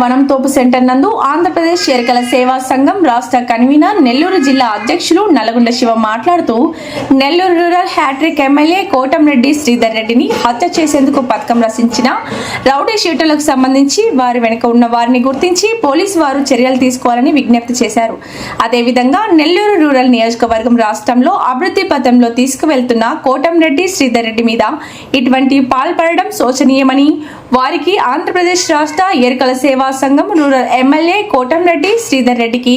వనంతోపు centre నందు ఆంధ్రప్రదేశ్ ఎరకల సేవా సంఘం రాష్ట్ర కన్వీనర్ నెల్లూరు జిల్లా అధ్యక్షులు నల్గొండ శివ మాట్లాడుతూ Nellore rural hat trick MLA Kotamreddy Sridhar రెడ్డిని హత్య చేసేందుకు పథకం రచించిన రౌడీ షీటర్లకు సంబంధించి వారి వెనుక ఉన్న వారిని గుర్తించి పోలీసు వారు చర్యలు తీసుకోవాలని విజ్ఞప్తి చేశారు. అదేవిధంగా నెల్లూరు రూరల్ నియోజకవర్గం రాష్ట్రంలో అభివృద్ధి పథంలో తీసుకువెళ్తున్న కోటంరెడ్డి శ్రీధర్ రెడ్డి మీద ఇటువంటి పాల్పడడం శోచనీయమని వారికి ఆంధ్రప్రదేశ్ రాష్ట్ర ఎరుకల సేవా సంఘం రూరల్ ఎమ్మెల్యే కోటంరెడ్డి శ్రీధర్ రెడ్డికి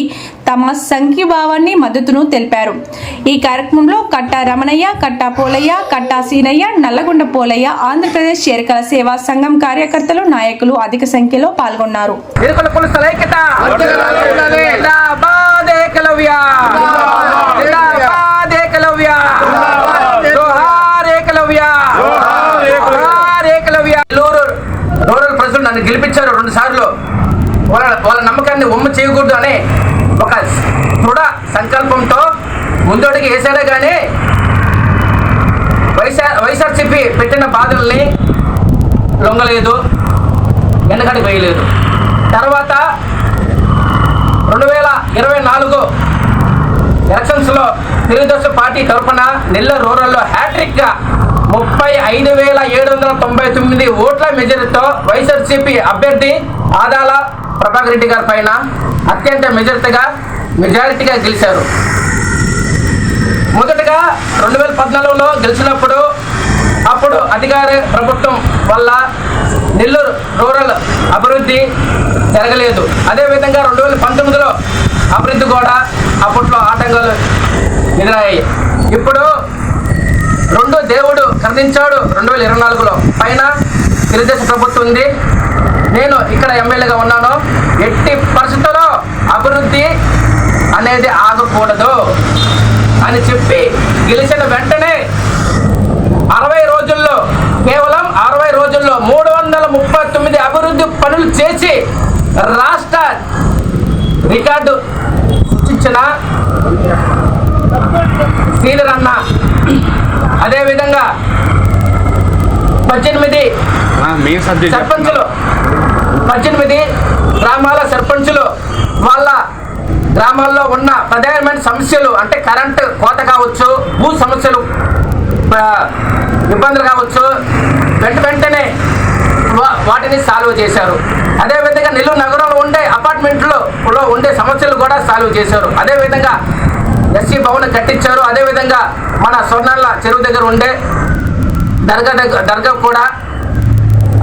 తమ సంఘీభావాన్ని మద్దతును తెలిపారు. ఈ కార్యక్రమంలో కట్టా రమణయ్య కట్టా పోలయ్య కట్టా సీనయ్య నల్లగొండ పోలయ్య ఆంధ్రప్రదేశ్ చేరికల సేవా సంఘం కార్యకర్తలు నాయకులు అధిక సంఖ్యలో పాల్గొన్నారు. ప్రజలు రెండు సార్లు. వాళ్ళ వాళ్ళ నమ్మకాన్ని ఒమ్ము చేయకూడదు అనే ఒక దృఢ సంకల్పంతో ముందడుగు వేసాడే కానీ వైఎస్ఆర్ వైఎస్ఆర్సీపీ పెట్టిన బాధల్ని లొంగలేదు వెనకడికి వేయలేదు. తర్వాత రెండు వేల ఇరవై నాలుగు ఎలక్షన్స్లో తెలుగుదేశం పార్టీ తరఫున నెల్లూరు రూరల్లో హ్యాట్రిక్గా ముప్పై ఐదు వేల ఏడు వందల తొంభై తొమ్మిది ఓట్ల మెజారిటీతో వైఎస్ఆర్సీపీ అభ్యర్థి ఆదాల ప్రభాకర్ రెడ్డి గారి పైన అత్యంత మెజారిటీగా మెజారిటీగా గెలిచారు. మొదటగా రెండు వేల పద్నాలుగులో గెలిచినప్పుడు అప్పుడు అధికార ప్రభుత్వం వల్ల నెల్లూరు రూరల్ అభివృద్ధి జరగలేదు. అదేవిధంగా రెండు వేల పంతొమ్మిదిలో అభివృద్ధి కూడా అప్పట్లో ఆటంకాలు ఎదురయ్యాయి. ఇప్పుడు రెండు దేవుడు కరుణించాడు రెండు వేల ఇరవై నాలుగులో. పైన తెలుగుదేశం ప్రభుత్వం ఉంది. నేను ఇక్కడ ఎమ్మెల్యేగా ఉన్నాను. ఎట్టి పరిస్థితుల్లో అభివృద్ధి అనేది ఆగకూడదు అని చెప్పి గెలిచిన వెంటనే అరవై రోజుల్లో కేవలం అరవై రోజుల్లో మూడు వందల ముప్పై తొమ్మిది అభివృద్ధి పనులు చేసి రాష్ట్ర రికార్డు సృష్టించిన అన్న అదేవిధంగా పద్దెనిమిది సర్పంచులు. పద్దెనిమిది గ్రామాల సర్పంచులు. వాళ్ళ గ్రామాల్లో ఉన్న ప్రధానమైన సమస్యలు అంటే కరెంటు కోత కావచ్చు భూ సమస్యలు ఇబ్బందులు కావచ్చు వెంట వెంటనే వాటిని సాల్వ్ చేశారు. అదేవిధంగా నెల్లూరు నగరంలో ఉండే అపార్ట్మెంట్లో లో ఉండే సమస్యలు కూడా సాల్వ్ చేశారు. అదేవిధంగా ఎస్సీ భవన్ కట్టించారు. అదేవిధంగా మన స్వర్ణాల చెరువు దగ్గర ఉండే దర్గా దగ్గర దర్గా కూడా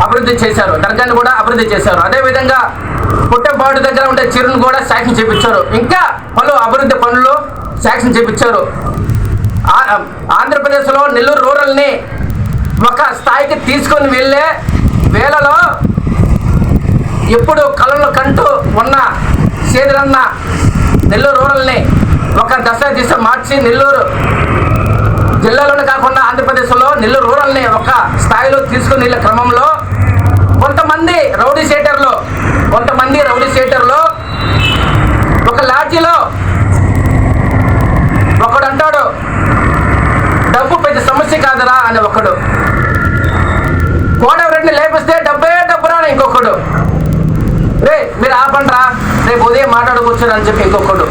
అభివృద్ధి చేశారు. దర్గాని కూడా అభివృద్ధి చేశారు. అదేవిధంగా పుట్టపాడు దగ్గర ఉండే చిరును కూడా శాంక్షన్ చేపించారు. ఇంకా పలు అభివృద్ధి పనులు శాంక్షన్ చేపించారు. ఆ- ఆంధ్రప్రదేశ్లో నెల్లూరు రూరల్ని ఒక స్థాయికి తీసుకొని వెళ్ళే వేళలో ఎప్పుడు కళలు కంటూ ఉన్న సేదరన్న నెల్లూరు రూరల్ని ఒక దశ దిశ మార్చి నెల్లూరు జిల్లాలోనే కాకుండా ఆంధ్రప్రదేశ్లో నెల్లూరు రూరల్ని ఒక స్థాయిలో తీసుకుని వెళ్ళే క్రమంలో కొంతమంది రౌడీ షేటర్లో కొంతమంది రౌడీ షేటర్లు ఒక లాడ్జీలో ఒకడు అంటాడు డబ్బు పెద్ద సమస్య కాదురా అని ఒకడు. కోడవరెడ్డిని లేపిస్తే డబ్బే డబ్బురా అని ఇంకొకడు. రే మీరు ఆపండ్రా రేపు ఉదయం మాట్లాడుకోవచ్చు అని చెప్పి ఇంకొకడు.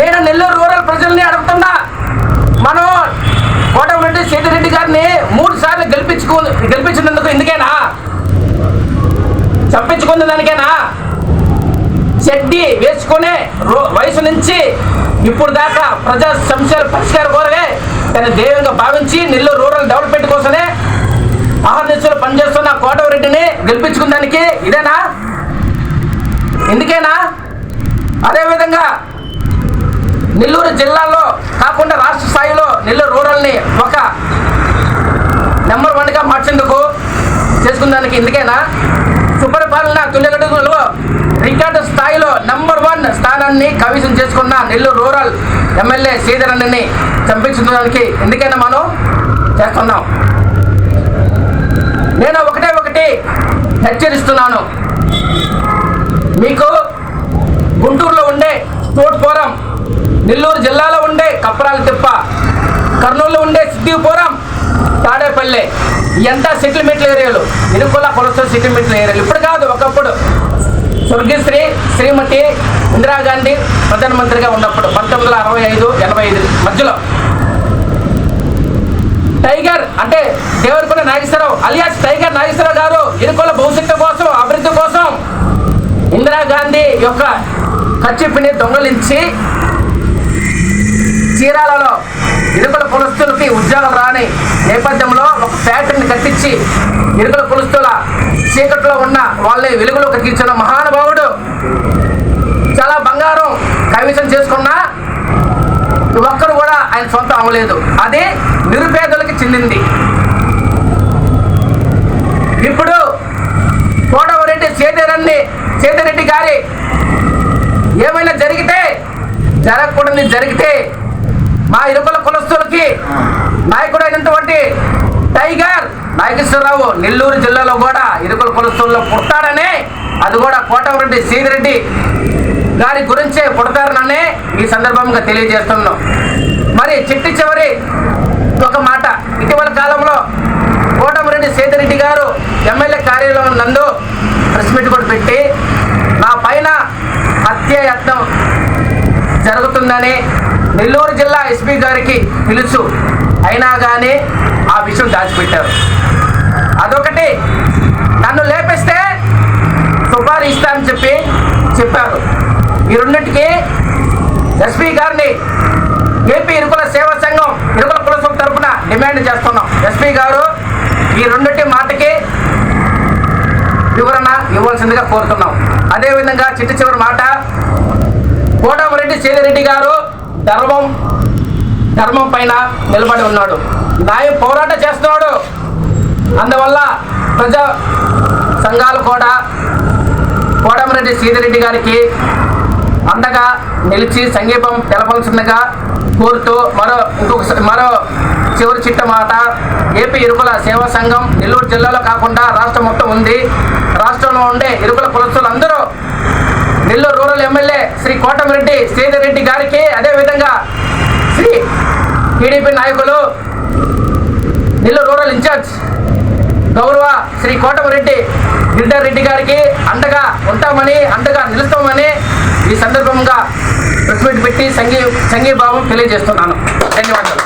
నేను నెల్లూరు రూరల్ ప్రజల్ని అడుగుతున్నా మనం కోటమిరెడ్డి సీతిరెడ్డి గారిని మూడు సార్లు గెలిపించుకో గెలిపించినందుకు ఎందుకేనా చంపించుకున్న దానికేనా? చెడ్డి వేసుకునే రో- వయసు నుంచి ఇప్పుడు దాకా ప్రజా సమస్యల పరిష్కారం కోరవే తన దేవంగా భావించి నెల్లూరు రూరల్ డెవలప్మెంట్ కోసమే ఆహర్నిశలు పనిచేస్తున్న కోటవరెడ్డిని గెలిపించుకున్న దానికి ఇదేనా? ఎందుకేనా నెల్లూరు జిల్లాలో కాకుండా రాష్ట్ర స్థాయిలో నెల్లూరు రూరల్ని ఒక నెంబర్ వన్గా మార్చేందుకు చేసుకున్న దానికి ఎందుకైనా సుపరిపాలన తులగడుగులో రికార్డు స్థాయిలో నెంబర్ వన్ స్థానాన్ని కవిసం చేసుకున్న నెల్లూరు రూరల్ ఎమ్మెల్యే శ్రీధరన్ని చంపించడానికి ఎందుకైనా మనం చేస్తున్నాం. నేను ఒకటే ఒకటి హెచ్చరిస్తున్నాను. మీకు గుంటూరులో ఉండే తోటపురం నెల్లూరు జిల్లాలో ఉండే కప్రాల తిప్ప కర్నూలులో ఉండే సిద్దిపురం తాడేపల్లి ఇదంతా సెటిల్మెంట్ల ఏరియాలు. ఇరుకుల కొలస సెటిల్మెంట్ల ఏరియాలు. ఇప్పుడు కాదు ఒకప్పుడు స్వర్గశ్రీ శ్రీమతి ఇందిరాగాంధీ ప్రధానమంత్రిగా ఉన్నప్పుడు పంతొమ్మిది వందల అరవై ఐదు ఎనభై ఐదు మధ్యలో. టైగర్ అంటే దేవరకొండ నాగేశ్వరరావు అలియాస్ టైగర్ నాగేశ్వరరావు గారు ఇరుకుల భవిష్యత్తు కోసం అభివృద్ధి కోసం ఇందిరాగాంధీ యొక్క ఖర్చిప్పిని దొంగలించి చీరాలలో ఇరుకుల పులస్తులకి ఉద్యోగం రాని నేపథ్యంలో ఒక ఫ్యాక్టరీని కట్టించి ఇరుకుల పులస్తుల చీకట్లో ఉన్న వాళ్ళని వెలుగులోకి ఎక్కించిన మహానుభావుడు చాలా బంగారం కైవసం చేసుకున్నా ఒక్కరు కూడా ఆయన సొంతం అవ్వలేదు. అది నిరుపేదలకు చెందింది. ఇప్పుడు కోటవరెడ్డి చేతిరెడ్డి చేతిరెడ్డి గారి ఏమైనా జరిగితే జరగకూడని జరిగితే మా ఇరుకుల కులస్తులకి నాయకుడైనటువంటి టైగర్ నాగేశ్వరరావు నెల్లూరు జిల్లాలో కూడా ఇరుకుల కులస్తుల్లో పుట్టాడని అది కూడా కోటమరెడ్డి సీదిరెడ్డి గారి గురించే పుడతారనని ఈ సందర్భంగా తెలియజేస్తున్నాం. మరి చిట్టి చివరి ఒక మాట ఇటీవల కాలంలో కోటమరెడ్డి సేతిరెడ్డి గారు ఎమ్మెల్యే కార్యాలయం నందు ప్రెస్ మీట్ కూడా పెట్టి నా పైన హత్య యత్నం జరుగుతుందని నెల్లూరు జిల్లా ఎస్పీ గారికి పిలుచు. అయినా కానీ ఆ విషయం దాచిపెట్టారు. అదొకటి. నన్ను లేపిస్తే సుపారీ ఇస్తానని చెప్పి చెప్పారు. ఈ రెండింటికి ఎస్పీ గారిని ఏపీ ఇరుకుల సేవా సంఘం ఇరుకుల కులసం తరపున డిమాండ్ చేస్తున్నాం. ఎస్పీ గారు ఈ రెండింటి మాటకి వివరణ ఇవ్వాల్సిందిగా కోరుతున్నాం. అదేవిధంగా చిట్టి చివరి మాట కోటమరెడ్డి సేదిరెడ్డి గారు ధర్మం ధర్మం పైన నిలబడి ఉన్నాడు. న్యాయం పోరాటం చేస్తున్నాడు. అందువల్ల ప్రజా సంఘాలు కూడా కోటమిరెడ్డి సీదిరెడ్డి గారికి అండగా నిలిచి సంగీపం తెలపాల్సిందిగా కోరుతూ మరో ఇంకొక మరో చివరి చిట్ట మాట. ఏపీ ఇరుకుల సేవా సంఘం నెల్లూరు జిల్లాలో కాకుండా రాష్ట్రం మొత్తం ఉంది. రాష్ట్రంలో ఉండే ఇరుకుల కులస్తులు అందరూ నెల్లూరు రూరల్ ఎమ్మెల్యే శ్రీ కోటమిరెడ్డి శ్రీధర్ రెడ్డి గారికి అదేవిధంగా శ్రీ టీడీపీ నాయకులు నెల్లూరు రూరల్ ఇన్ఛార్జ్ గౌరవ శ్రీ కోటమిరెడ్డి గిరిధర్ రెడ్డి గారికి అండగా ఉంటామని అండగా నిలుస్తామని ఈ సందర్భంగా ప్రెస్ మీట్ పెట్టి సంఘీ సంఘీభావం తెలియజేస్తున్నాను. ధన్యవాదాలు.